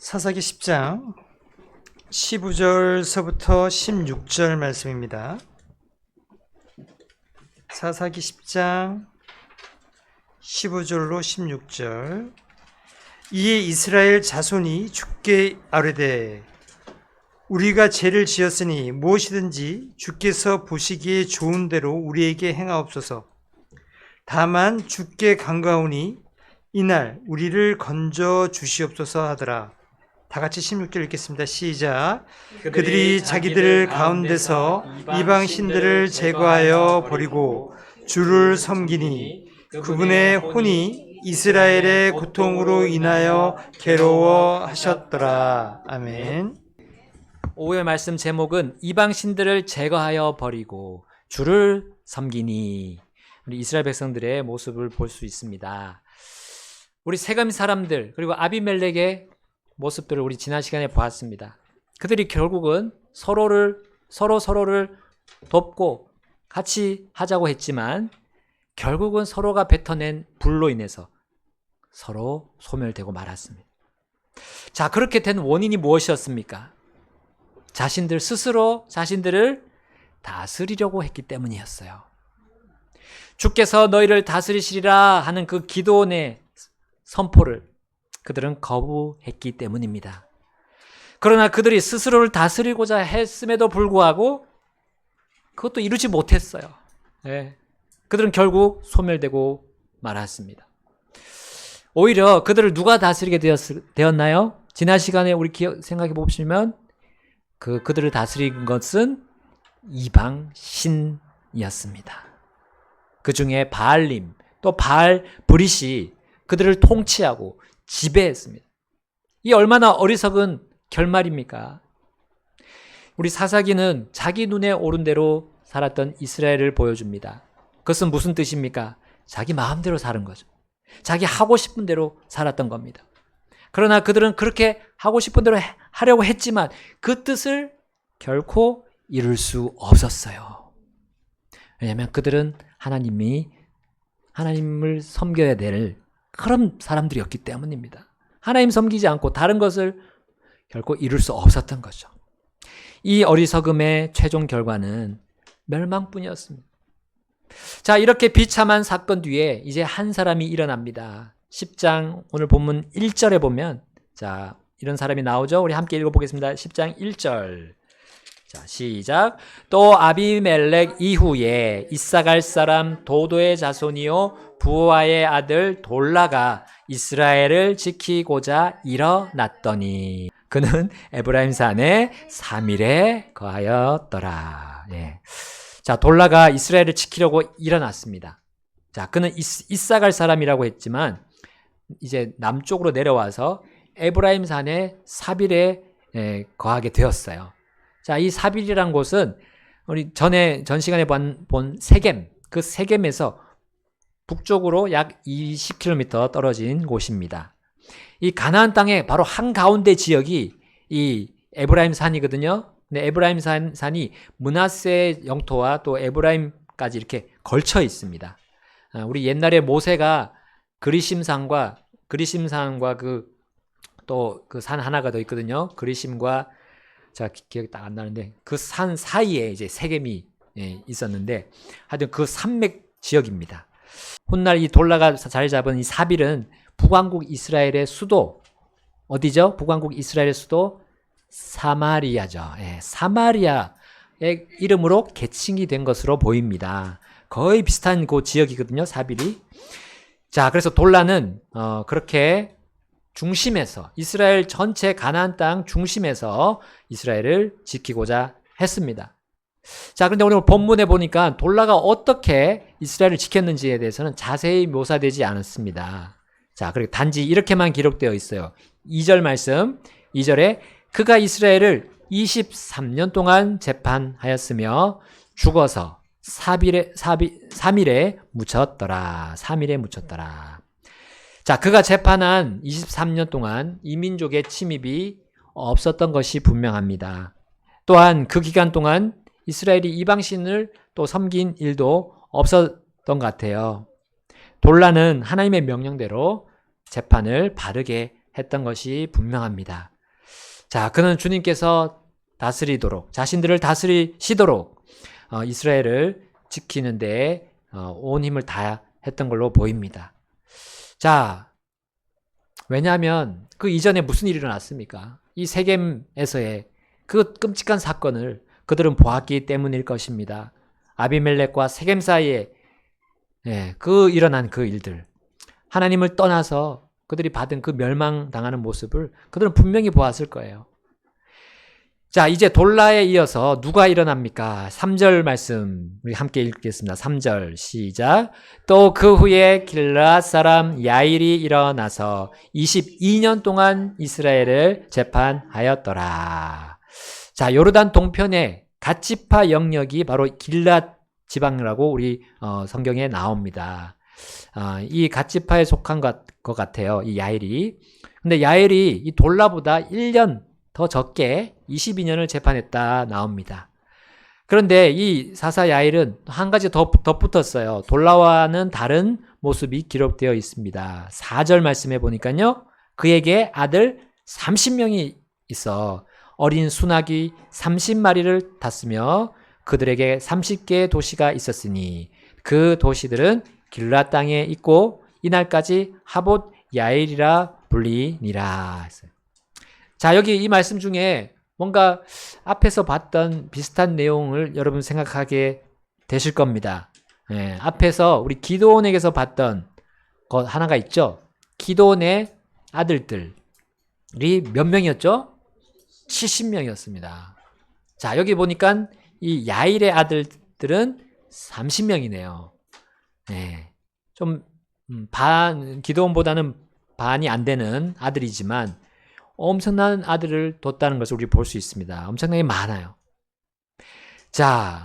사사기 10장 15절서부터 16절 말씀입니다. 사사기 10장 15절로 16절. 이에 이스라엘 자손이 주께 아뢰되 우리가 죄를 지었으니 무엇이든지 주께서 보시기에 좋은 대로 우리에게 행하옵소서. 다만 주께 간가오니 이날 우리를 건져 주시옵소서 하더라 다 같이 16절 읽겠습니다. 시작. 그들이 자기들 가운데서 이방 신들을 제거하여 버리고 주를 섬기니 그분의 혼이 이스라엘의 고통으로 인하여 괴로워하셨더라. 아멘. 오후의 말씀 제목은 이방 신들을 제거하여 버리고 주를 섬기니 우리 이스라엘 백성들의 모습을 볼 수 있습니다. 우리 세겜 사람들 그리고 아비멜렉의 모습들을 우리 지난 시간에 보았습니다. 그들이 결국은 서로를 서로 서로를 돕고 같이 하자고 했지만 결국은 서로가 뱉어낸 불로 인해서 서로 소멸되고 말았습니다. 자, 그렇게 된 원인이 무엇이었습니까? 자신들 스스로 자신들을 다스리려고 했기 때문이었어요. 주께서 너희를 다스리시리라 하는 그 기도원의 선포를 그들은 거부했기 때문입니다. 그러나 그들이 스스로를 다스리고자 했음에도 불구하고 그것도 이루지 못했어요. 예. 그들은 결국 소멸되고 말았습니다. 오히려 그들을 누가 다스리게 되었, 되었나요? 지난 시간에 우리 기억, 생각해 보시면 그 그들을 다스린 것은 이방 신이었습니다. 그 중에 바알림 또 바알 브릿이 그들을 통치하고 지배했습니다. 이 얼마나 어리석은 결말입니까? 우리 사사기는 자기 눈에 오른 대로 살았던 이스라엘을 보여줍니다. 그것은 무슨 뜻입니까? 자기 마음대로 사는 거죠. 자기 하고 싶은 대로 살았던 겁니다. 그러나 그들은 그렇게 하고 싶은 대로 하려고 했지만 그 뜻을 결코 이룰 수 없었어요. 왜냐하면 그들은 하나님이 하나님을 섬겨야 될 그런 사람들이었기 때문입니다. 하나님 섬기지 않고 다른 것을 결코 이룰 수 없었던 거죠. 이 어리석음의 최종 결과는 멸망뿐이었습니다. 자, 이렇게 비참한 사건 뒤에 이제 한 사람이 일어납니다. 10장 오늘 본문 1절에 보면 자, 이런 사람이 나오죠. 우리 함께 읽어 보겠습니다. 10장 1절. 자, 시작. 또 아비멜렉 이후에 이사갈 사람 도도의 자손이요 부하의 아들 돌라가 이스라엘을 지키고자 일어났더니 그는 에브라임 산에 3일에 거하였더라. 예. 자, 돌라가 이스라엘을 지키려고 일어났습니다. 자, 그는 이사갈 사람이라고 했지만 이제 남쪽으로 내려와서 에브라임 산의 사빌에 예, 거하게 되었어요. 자, 이 사빌이란 곳은 우리 전에 전 시간에 본, 본 세겜 그 세겜에서 북쪽으로 약 20km 떨어진 곳입니다. 이 가나안 땅의 바로 한 가운데 지역이 이 에브라임 산이거든요. 근데 에브라임 산, 산이 문하세 영토와 또 에브라임까지 이렇게 걸쳐 있습니다. 아, 우리 옛날에 모세가 그리심산과 그리심산과 그 또 그 산 하나가 더 있거든요. 그리심과 자 기억이 딱 안 나는데 그 산 사이에 이제 세겜이 예, 있었는데 하여튼 그 산맥 지역입니다. 훗날 이 돌라가 자리 잡은 이 사빌은 북왕국 이스라엘의 수도 어디죠? 북왕국 이스라엘의 수도 사마리아죠. 예, 사마리아의 이름으로 개칭이 된 것으로 보입니다. 거의 비슷한 그 지역이거든요. 사빌이. 자, 그래서 돌라는 어, 그렇게 중심에서 이스라엘 전체 가나안 땅 중심에서 이스라엘을 지키고자 했습니다. 자, 그런데 오늘 본문에 보니까 돌라가 어떻게 이스라엘을 지켰는지에 대해서는 자세히 묘사되지 않았습니다. 자, 그리고 단지 이렇게만 기록되어 있어요. 2절 말씀, 2절에 그가 이스라엘을 23년 동안 재판하였으며 죽어서 4일에, 3일에 묻혔더라. 3일에 묻혔더라. 자, 그가 재판한 23년 동안 이민족의 침입이 없었던 것이 분명합니다. 또한 그 기간 동안 이스라엘이 이방신을 또 섬긴 일도 없었던 것 같아요. 돌라는 하나님의 명령대로 재판을 바르게 했던 것이 분명합니다. 자, 그는 주님께서 다스리도록, 자신들을 다스리시도록 어, 이스라엘을 지키는데 어, 온 힘을 다 했던 걸로 보입니다. 자, 왜냐하면 그 이전에 무슨 일이 일어났습니까? 이 세겜에서의 그 끔찍한 사건을 그들은 보았기 때문일 것입니다. 아비멜렉과 세겜 사이에 예, 그 일어난 그 일들. 하나님을 떠나서 그들이 받은 그 멸망당하는 모습을 그들은 분명히 보았을 거예요. 자, 이제 돌라에 이어서 누가 일어납니까? 3절 말씀 우리 함께 읽겠습니다. 3절 시작. 또 그 후에 길라 사람 야일이 일어나서 22년 동안 이스라엘을 재판하였더라. 자, 요르단 동편에 가치파 영역이 바로 길라 지방이라고 우리 어, 성경에 나옵니다. 아, 이 가치파에 속한 것, 것 같아요. 이 야일이. 근데 야일이 이 돌라보다 1년 더 적게 22년을 재판했다 나옵니다. 그런데 이 사사 야일은 한 가지 더 덧붙었어요. 돌라와는 다른 모습이 기록되어 있습니다. 4절 말씀해 보니까요. 그에게 아들 30명이 있어 어린 순하기 30마리를 탔으며 그들에게 30개의 도시가 있었으니 그 도시들은 길라 땅에 있고 이날까지 하봇 야일이라 불리니라. 자, 여기 이 말씀 중에 뭔가 앞에서 봤던 비슷한 내용을 여러분 생각하게 되실 겁니다. 예, 앞에서 우리 기도원에게서 봤던 것 하나가 있죠. 기도원의 아들들이 몇 명이었죠? 70명이었습니다. 자, 여기 보니까 이 야일의 아들들은 30명이네요. 네. 좀, 음, 반, 기도원보다는 반이 안 되는 아들이지만 엄청난 아들을 뒀다는 것을 우리 볼 수 있습니다. 엄청나게 많아요. 자,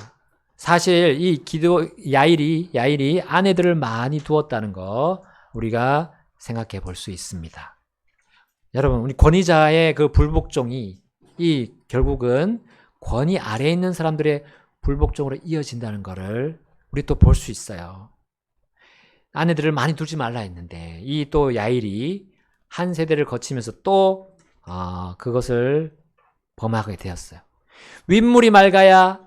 사실 이 기도, 야일이, 야일이 아내들을 많이 두었다는 거 우리가 생각해 볼 수 있습니다. 여러분, 우리 권위자의 그 불복종이 이 결국은 권위 아래에 있는 사람들의 불복종으로 이어진다는 것을 우리 또 볼 수 있어요. 아내들을 많이 두지 말라 했는데 이 또 야일이 한 세대를 거치면서 또 어, 그것을 범하게 되었어요. 윗물이 맑아야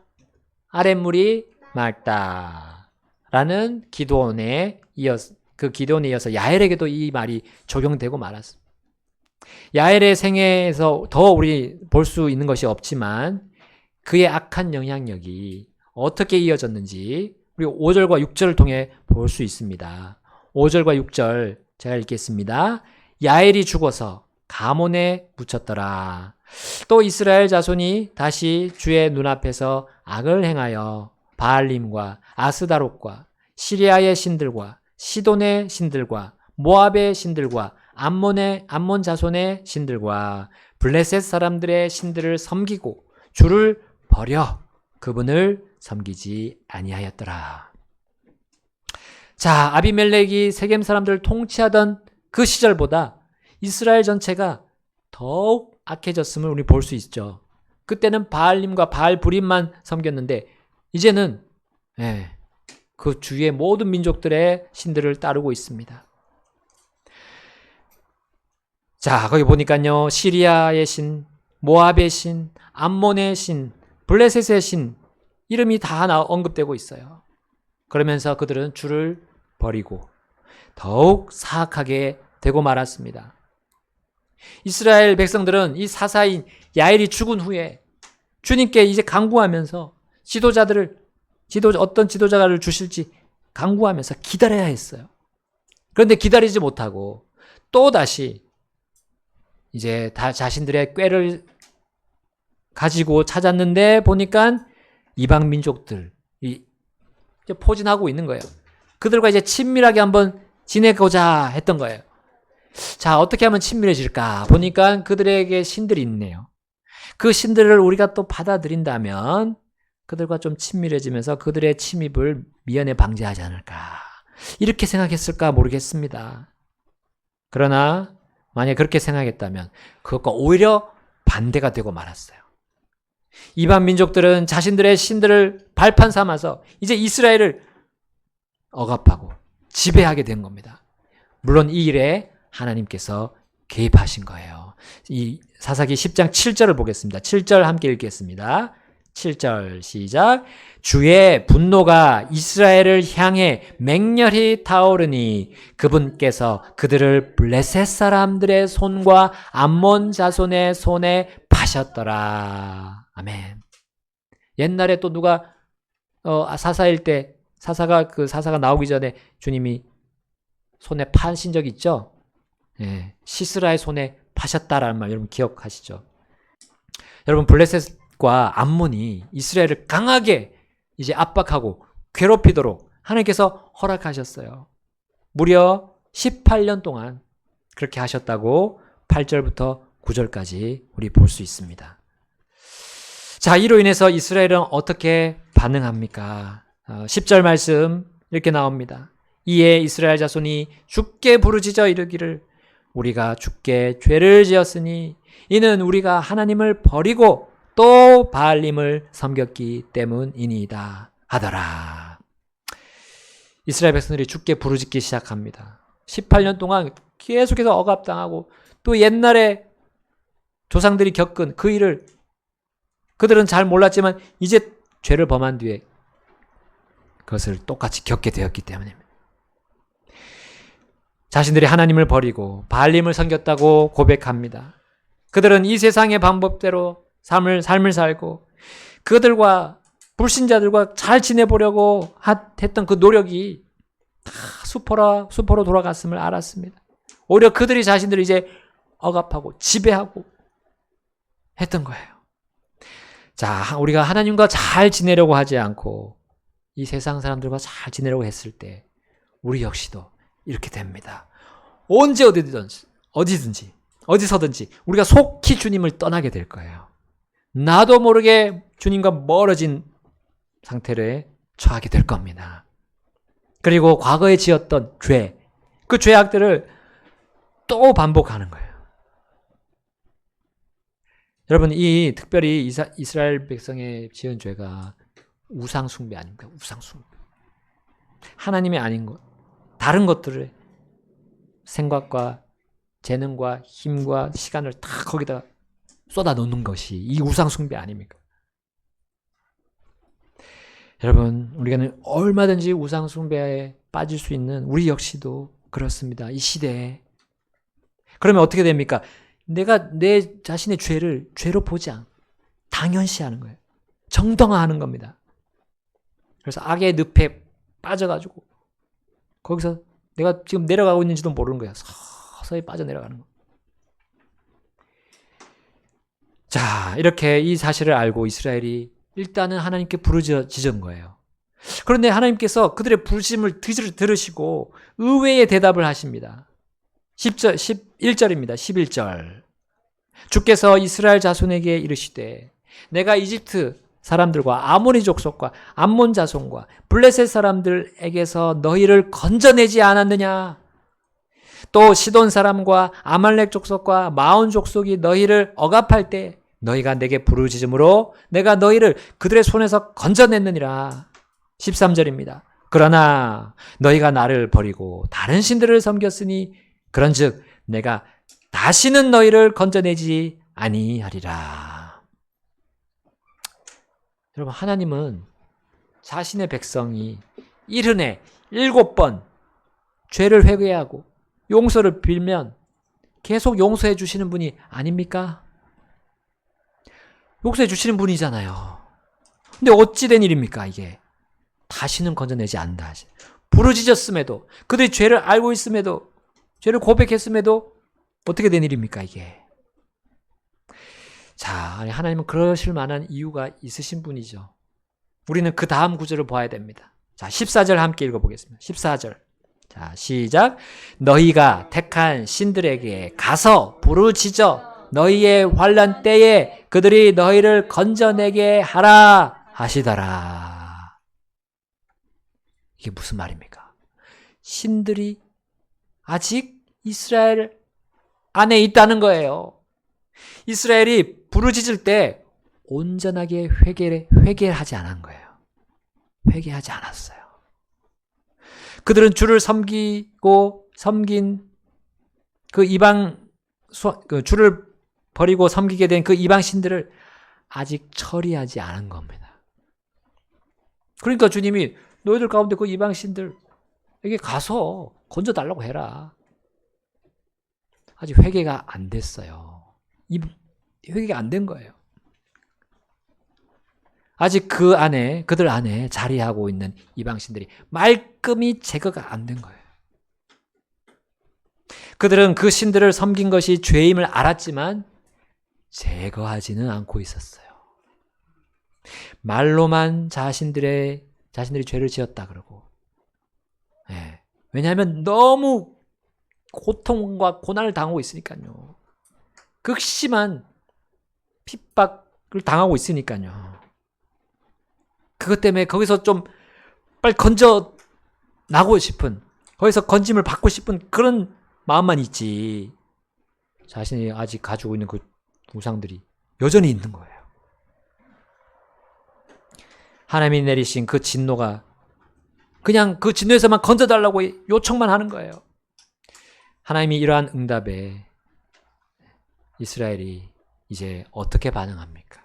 아랫물이 맑다. 라는 기도원에 이어서 그 기도원에 이어서 야엘에게도 이 말이 적용되고 말았습니다. 야엘의 생애에서 더 우리 볼 수 있는 것이 없지만 그의 악한 영향력이 어떻게 이어졌는지 우리 5절과 6절을 통해 볼 수 있습니다. 5절과 6절 제가 읽겠습니다. 야엘이 죽어서 가몬에 묻혔더라. 또 이스라엘 자손이 다시 주의 눈앞에서 악을 행하여 바알림과 아스다롯과 시리아의 신들과 시돈의 신들과 모압의 신들과 암몬의 암몬 자손의 신들과 블레셋 사람들의 신들을 섬기고 주를 버려 그분을 섬기지 아니하였더라. 자, 아비멜렉이 세겜 사람들을 통치하던 그 시절보다 이스라엘 전체가 더욱 악해졌음을 우리 볼 수 있죠. 그때는 바알림과 바알브림만 섬겼는데 이제는 예, 그 주위의 모든 민족들의 신들을 따르고 있습니다. 자, 거기 보니까요. 시리아의 신, 모압의 신, 암몬의 신, 블레셋의 신 이름이 다 나- 언급되고 있어요. 그러면서 그들은 주를 버리고 더욱 사악하게 되고 말았습니다. 이스라엘 백성들은 이 사사인 야엘이 죽은 후에 주님께 이제 강구하면서 지도자들을 지도 어떤 지도자를 주실지 강구하면서 기다려야 했어요. 그런데 기다리지 못하고 또 다시 이제 다 자신들의 꾀를 가지고 찾았는데 보니까 이방 민족들이 이제 포진하고 있는 거예요. 그들과 이제 친밀하게 한번 지내고자 했던 거예요. 자, 어떻게 하면 친밀해질까? 보니까 그들에게 신들이 있네요. 그 신들을 우리가 또 받아들인다면 그들과 좀 친밀해지면서 그들의 침입을 미연에 방지하지 않을까. 이렇게 생각했을까 모르겠습니다. 그러나 만약 그렇게 생각했다면 그것과 오히려 반대가 되고 말았어요. 이방 민족들은 자신들의 신들을 발판 삼아서 이제 이스라엘을 억압하고 지배하게 된 겁니다. 물론 이 일에 하나님께서 개입하신 거예요. 이 사사기 10장 7절을 보겠습니다. 7절 함께 읽겠습니다. 7절 시작. 주의 분노가 이스라엘을 향해 맹렬히 타오르니 그분께서 그들을 블레셋 사람들의 손과 암몬 자손의 손에 파셨더라. 아멘. 옛날에 또 누가 어, 사사일 때 사사가 그 사사가 나오기 전에 주님이 손에 파신 적 있죠? 예, 시스라의 손에 파셨다라는 말 여러분 기억하시죠? 여러분 블레셋 과 암몬이 이스라엘을 강하게 이제 압박하고 괴롭히도록 하나님께서 허락하셨어요. 무려 18년 동안 그렇게 하셨다고 8절부터 9절까지 우리 볼 수 있습니다. 자, 이로 인해서 이스라엘은 어떻게 반응합니까? 어, 10절 말씀 이렇게 나옵니다. 이에 이스라엘 자손이 죽게 부르짖어 이르기를 우리가 죽게 죄를 지었으니 이는 우리가 하나님을 버리고 또 바알림을 섬겼기 때문이니이다 하더라. 이스라엘 백성들이 죽게 부르짖기 시작합니다. 18년 동안 계속해서 억압당하고 또 옛날에 조상들이 겪은 그 일을 그들은 잘 몰랐지만 이제 죄를 범한 뒤에 그것을 똑같이 겪게 되었기 때문입니다. 자신들이 하나님을 버리고 바알림을 섬겼다고 고백합니다. 그들은 이 세상의 방법대로 삶을 삶을 살고 그들과 불신자들과 잘 지내보려고 하- 했던 그 노력이 다 수포라 수포로 돌아갔음을 알았습니다. 오히려 그들이 자신들을 이제 억압하고 지배하고 했던 거예요. 자, 우리가 하나님과 잘 지내려고 하지 않고 이 세상 사람들과 잘 지내려고 했을 때 우리 역시도 이렇게 됩니다. 언제 어디든지 어디든지 어디서든지 우리가 속히 주님을 떠나게 될 거예요. 나도 모르게 주님과 멀어진 상태를 처하게 될 겁니다. 그리고 과거에 지었던 죄, 그 죄악들을 또 반복하는 거예요. 여러분, 이 특별히 이사, 이스라엘 백성의 지은 죄가 우상숭배 아닙니까? 우상숭배. 하나님이 아닌 것, 다른 것들을 생각과 재능과 힘과 시간을 다 거기다 쏟아 놓는 것이 이 우상 숭배 아닙니까? 여러분, 우리가 얼마든지 우상 숭배에 빠질 수 있는 우리 역시도 그렇습니다. 이 시대에. 그러면 어떻게 됩니까? 내가 내 자신의 죄를 죄로 보지 않고 당연시 하는 거예요. 정당화 하는 겁니다. 그래서 악의 늪에 빠져가지고 거기서 내가 지금 내려가고 있는지도 모르는 거야. 서서히 빠져내려가는 거. 자, 이렇게 이 사실을 알고 이스라엘이 일단은 하나님께 부르짖은 거예요. 그런데 하나님께서 그들의 부르심을 들으시고 의외의 대답을 하십니다. 10절, 11절입니다. 11절. 주께서 이스라엘 자손에게 이르시되 내가 이집트 사람들과 아모리 족속과 암몬 자손과 블레셋 사람들에게서 너희를 건져내지 않았느냐? 또 시돈 사람과 아말렉 족속과 마온 족속이 너희를 억압할 때 너희가 내게 부르짖음으로 내가 너희를 그들의 손에서 건져냈느니라. 13절입니다. 그러나 너희가 나를 버리고 다른 신들을 섬겼으니 그런즉 내가 다시는 너희를 건져내지 아니하리라. 여러분 하나님은 자신의 백성이 일흔에 일곱 번 죄를 회개하고 용서를 빌면 계속 용서해 주시는 분이 아닙니까? 용서해 주시는 분이잖아요. 근데 어찌 된 일입니까, 이게? 다시는 건져내지 않는다. 부르짖었음에도, 그들이 죄를 알고 있음에도, 죄를 고백했음에도, 어떻게 된 일입니까, 이게? 자, 하나님은 그러실 만한 이유가 있으신 분이죠. 우리는 그 다음 구절을 봐야 됩니다. 자, 14절 함께 읽어보겠습니다. 14절. 자, 시작. 너희가 택한 신들에게 가서 부르짖어 너희의 환란 때에 그들이 너희를 건져내게 하라 하시더라. 이게 무슨 말입니까? 신들이 아직 이스라엘 안에 있다는 거예요. 이스라엘이 부르짖을 때 온전하게 회개 회개하지 않은 거예요. 회개하지 않았어요. 그들은 주를 섬기고 섬긴 그 이방 수- 그 주를 버리고 섬기게 된 그 이방 신들을 아직 처리하지 않은 겁니다. 그러니까 주님이 너희들 가운데 그 이방 신들에게 가서 건져 달라고 해라. 아직 회개가 안 됐어요. 이 회개가 안 된 거예요. 아직 그 안에 그들 안에 자리하고 있는 이방신들이 말끔히 제거가 안 된 거예요. 그들은 그 신들을 섬긴 것이 죄임을 알았지만 제거하지는 않고 있었어요. 말로만 자신들의 자신들이 죄를 지었다 그러고. 예. 왜냐하면 너무 고통과 고난을 당하고 있으니까요. 극심한 핍박을 당하고 있으니까요. 그것 때문에 거기서 좀 빨리 건져 나고 싶은 거기서 건짐을 받고 싶은 그런 마음만 있지. 자신이 아직 가지고 있는 그 우상들이 여전히 있는 거예요. 하나님이 내리신 그 진노가 그냥 그 진노에서만 건져달라고 요청만 하는 거예요. 하나님이 이러한 응답에 이스라엘이 이제 어떻게 반응합니까?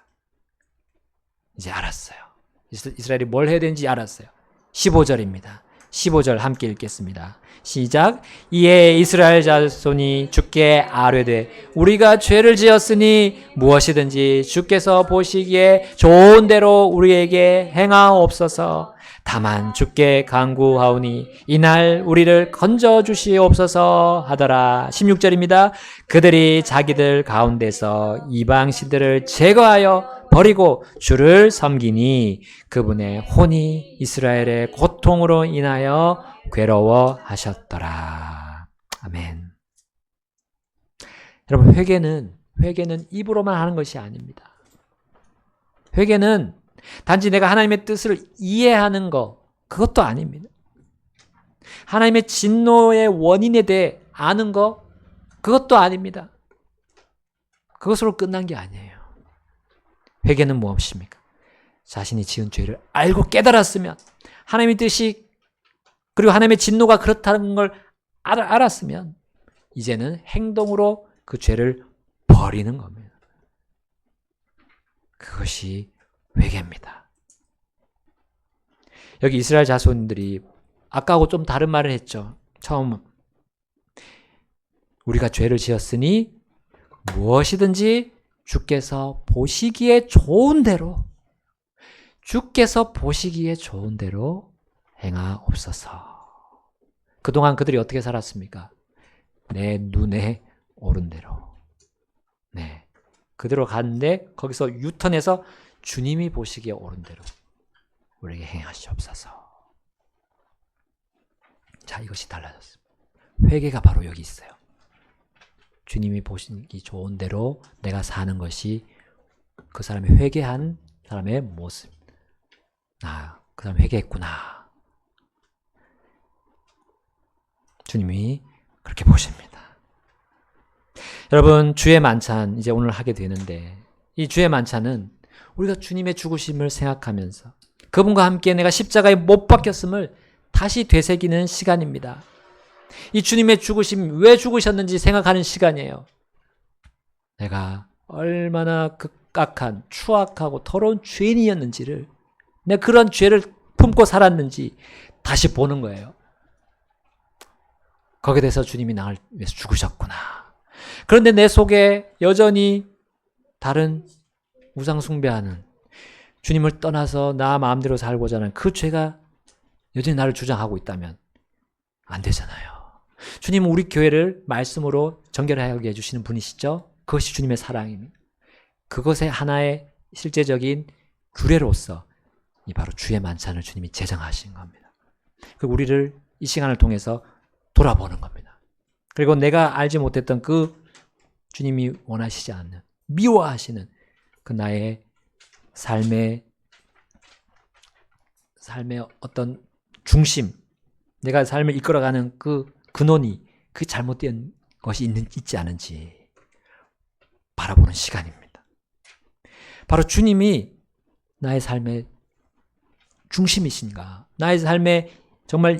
이제 알았어요. 이스- 이스라엘이 뭘 해야 되는지 알았어요. 15절입니다. 15절 함께 읽겠습니다. 시작. 이에 이스라엘 자손이 주께 아뢰되 우리가 죄를 지었으니 무엇이든지 주께서 보시기에 좋은 대로 우리에게 행하옵소서. 다만 주께 간구하오니 이날 우리를 건져 주시옵소서 하더라. 16절입니다. 그들이 자기들 가운데서 이방 신들을 제거하여 버리고 주를 섬기니 그분의 혼이 이스라엘의 고통으로 인하여 괴로워하셨더라. 아멘. 여러분 회개는 회개는 입으로만 하는 것이 아닙니다. 회개는 단지 내가 하나님의 뜻을 이해하는 것 그것도 아닙니다. 하나님의 진노의 원인에 대해 아는 것 그것도 아닙니다. 그것으로 끝난 게 아니에요. 회개는 무엇입니까? 자신이 지은 죄를 알고 깨달았으면 하나님의 뜻이 그리고 하나님의 진노가 그렇다는 걸 알, 알았으면 이제는 행동으로 그 죄를 버리는 겁니다. 그것이 회개입니다. 여기 이스라엘 자손들이 아까하고 좀 다른 말을 했죠. 처음 우리가 죄를 지었으니 무엇이든지 주께서 보시기에 좋은 대로 주께서 보시기에 좋은 대로 행하옵소서. 그동안 그들이 어떻게 살았습니까? 내 눈에 오른 대로. 네. 그대로 갔는데 거기서 유턴해서 주님이 보시기에 옳은 대로 우리에게 행하시옵소서. 자, 이것이 달라졌습니다. 회개가 바로 여기 있어요. 주님이 보시기 좋은 대로 내가 사는 것이 그 사람이 회개한 사람의 모습. 아, 그 사람 회개했구나. 주님이 그렇게 보십니다. 여러분, 주의 만찬 이제 오늘 하게 되는데 이 주의 만찬은 우리가 주님의 죽으심을 생각하면서 그분과 함께 내가 십자가에 못 박혔음을 다시 되새기는 시간입니다. 이 주님의 죽으심 왜 죽으셨는지 생각하는 시간이에요. 내가 얼마나 극악한 추악하고 더러운 죄인이었는지를 내가 그런 죄를 품고 살았는지 다시 보는 거예요. 거기에 대해서 주님이 나를 위해서 죽으셨구나. 그런데 내 속에 여전히 다른 우상 숭배하는 주님을 떠나서 나 마음대로 살고자 하는 그 죄가 여전히 나를 주장하고 있다면 안 되잖아요. 주님은 우리 교회를 말씀으로 정결하게 해주시는 분이시죠? 그것이 주님의 사랑입니다. 그것의 하나의 실제적인 규례로서 이 바로 주의 만찬을 주님이 제정하신 겁니다. 그 우리를 이 시간을 통해서 돌아보는 겁니다. 그리고 내가 알지 못했던 그 주님이 원하시지 않는 미워하시는 그 나의 삶의 삶의 어떤 중심, 내가 삶을 이끌어가는 그 근원이 그 잘못된 것이 있는 있지 않은지 바라보는 시간입니다. 바로 주님이 나의 삶의 중심이신가? 나의 삶의 정말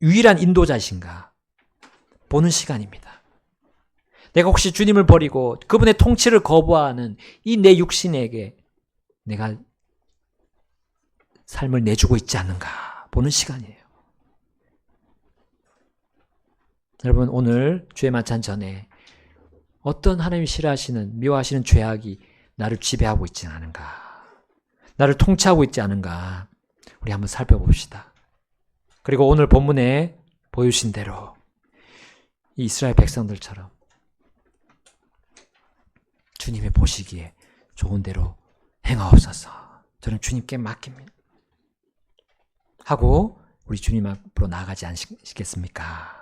유일한 인도자신가? 보는 시간입니다. 내가 혹시 주님을 버리고 그분의 통치를 거부하는 이 내 육신에게 내가 삶을 내주고 있지 않는가 보는 시간이에요. 여러분 오늘 주의 만찬 전에 어떤 하나님이 싫어하시는 미워하시는 죄악이 나를 지배하고 있지 않은가 나를 통치하고 있지 않은가 우리 한번 살펴봅시다. 그리고 오늘 본문에 보여주신 대로 이 이스라엘 백성들처럼 주님의 보시기에 좋은 대로 행하옵소서. 저는 주님께 맡깁니다. 하고 우리 주님 앞으로 나아가지 않으시겠습니까?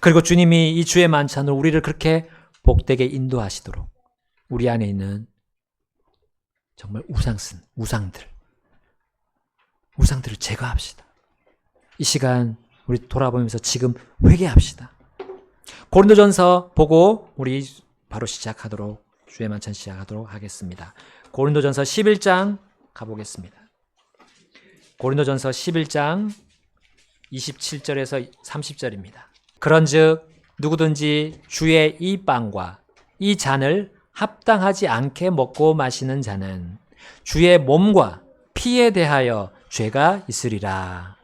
그리고 주님이 이 주의 만찬을 우리를 그렇게 복되게 인도하시도록 우리 안에 있는 정말 우상쓴 우상들 우상들을 제거합시다. 이 시간 우리 돌아보면서 지금 회개합시다. 고린도전서 보고 우리 바로 시작하도록 주의 만찬 시작하도록 하겠습니다. 고린도전서 11장 가보겠습니다. 고린도전서 11장 27절에서 30절입니다. 그런즉 누구든지 주의 이 빵과 이 잔을 합당하지 않게 먹고 마시는 자는 주의 몸과 피에 대하여 죄가 있으리라.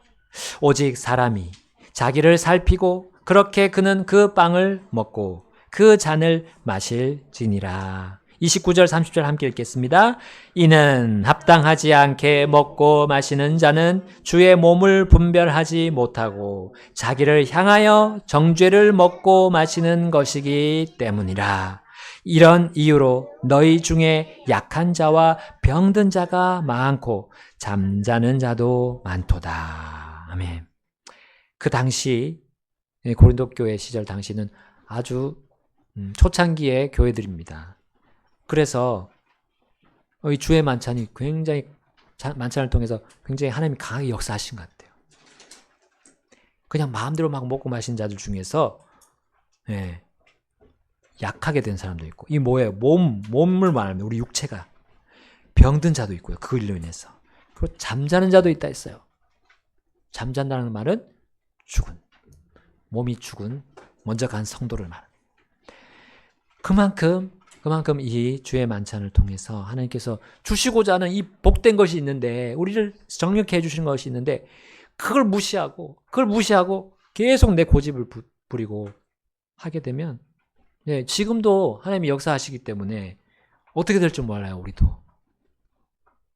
오직 사람이 자기를 살피고 그렇게 그는 그 빵을 먹고 그 잔을 마실지니라. 29절 30절 함께 읽겠습니다. 이는 합당하지 않게 먹고 마시는 자는 주의 몸을 분별하지 못하고 자기를 향하여 정죄를 먹고 마시는 것이기 때문이라. 이런 이유로 너희 중에 약한 자와 병든 자가 많고 잠자는 자도 많도다. 아멘. 그 당시 고린도 교회 시절 당시는 아주 음, 초창기의 교회들입니다. 그래서 이 주의 만찬이 굉장히 자- 만찬을 통해서 굉장히 하나님이 강하게 역사하신 것 같아요. 그냥 마음대로 막 먹고 마신 자들 중에서 예, 약하게 된 사람도 있고 이 뭐예요? 몸 몸을 말하면 우리 육체가 병든 자도 있고요. 그걸로 인해서 그리고 잠자는 자도 있다 했어요. 잠잔다는 말은 죽은 몸이 죽은 먼저 간 성도를 말합니다. 그만큼 그만큼 이 주의 만찬을 통해서 하나님께서 주시고자 하는 이 복된 것이 있는데 우리를 정력해 주시는 것이 있는데 그걸 무시하고 그걸 무시하고 계속 내 고집을 부, 부리고 하게 되면 네, 지금도 하나님이 역사하시기 때문에 어떻게 될 줄 몰라요 우리도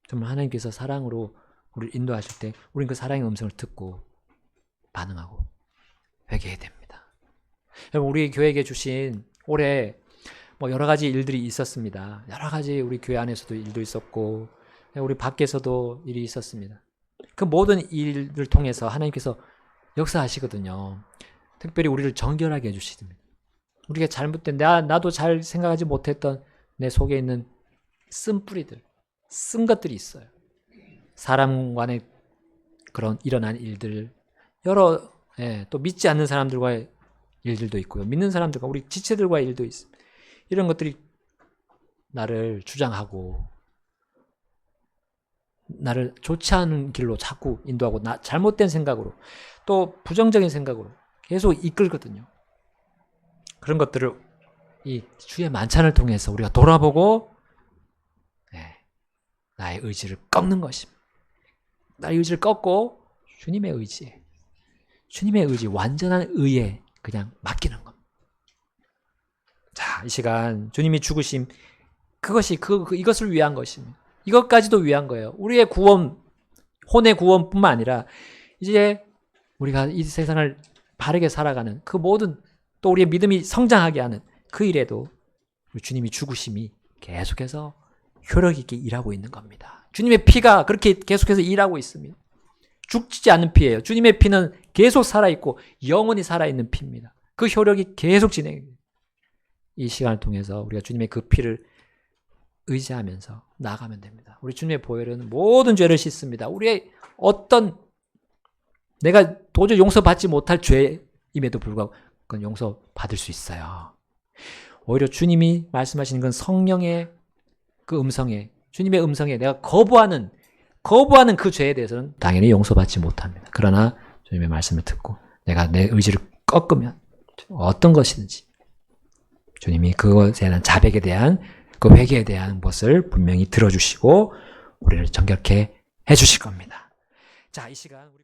정말 하나님께서 사랑으로 우리를 인도하실 때 우리는 그 사랑의 음성을 듣고 반응하고 회개해야 됩니다. 여러분 우리 교회에게 주신 올해 뭐 여러 가지 일들이 있었습니다. 여러 가지 우리 교회 안에서도 일도 있었고 우리 밖에서도 일이 있었습니다. 그 모든 일을 통해서 하나님께서 역사하시거든요. 특별히 우리를 정결하게 해주십니다. 우리가 잘못된 나 나도 잘 생각하지 못했던 내 속에 있는 쓴 뿌리들, 쓴 것들이 있어요. 사람 간의 그런 일어난 일들, 여러 예, 또 믿지 않는 사람들과의 일들도 있고요. 믿는 사람들과 우리 지체들과의 일도 있습니다. 이런 것들이 나를 주장하고 나를 좋지 않은 길로 자꾸 인도하고 나 잘못된 생각으로 또 부정적인 생각으로 계속 이끌거든요. 그런 것들을 이 주의 만찬을 통해서 우리가 돌아보고 네, 나의 의지를 꺾는 것입니다. 나의 의지를 꺾고 주님의 의지에 주님의 의지 완전한 의에 그냥 맡기는 겁니다. 자, 이 시간 주님이 죽으심 그것이 그, 그 이것을 위한 것입니다. 이것까지도 위한 거예요. 우리의 구원 혼의 구원뿐만 아니라 이제 우리가 이 세상을 바르게 살아가는 그 모든 또 우리의 믿음이 성장하게 하는 그 일에도 주님이 죽으심이 계속해서 효력 있게 일하고 있는 겁니다. 주님의 피가 그렇게 계속해서 일하고 있습니다. 죽지 않는 피예요. 주님의 피는 계속 살아있고 영원히 살아있는 피입니다. 그 효력이 계속 진행됩니다. 이 시간을 통해서 우리가 주님의 그 피를 의지하면서 나가면 됩니다. 우리 주님의 보혈은 모든 죄를 씻습니다. 우리의 어떤 내가 도저히 용서받지 못할 죄임에도 불구하고 그건 용서받을 수 있어요. 오히려 주님이 말씀하시는 건 성령의 그 음성에 주님의 음성에 내가 거부하는 거부하는 그 죄에 대해서는 당연히 용서받지 못합니다. 그러나 주님의 말씀을 듣고 내가 내 의지를 꺾으면 어떤 것이든지 주님이 그것에 대한 자백에 대한 그 회개에 대한 것을 분명히 들어주시고 우리를 정결케 해주실 겁니다. 자, 이 시간 우리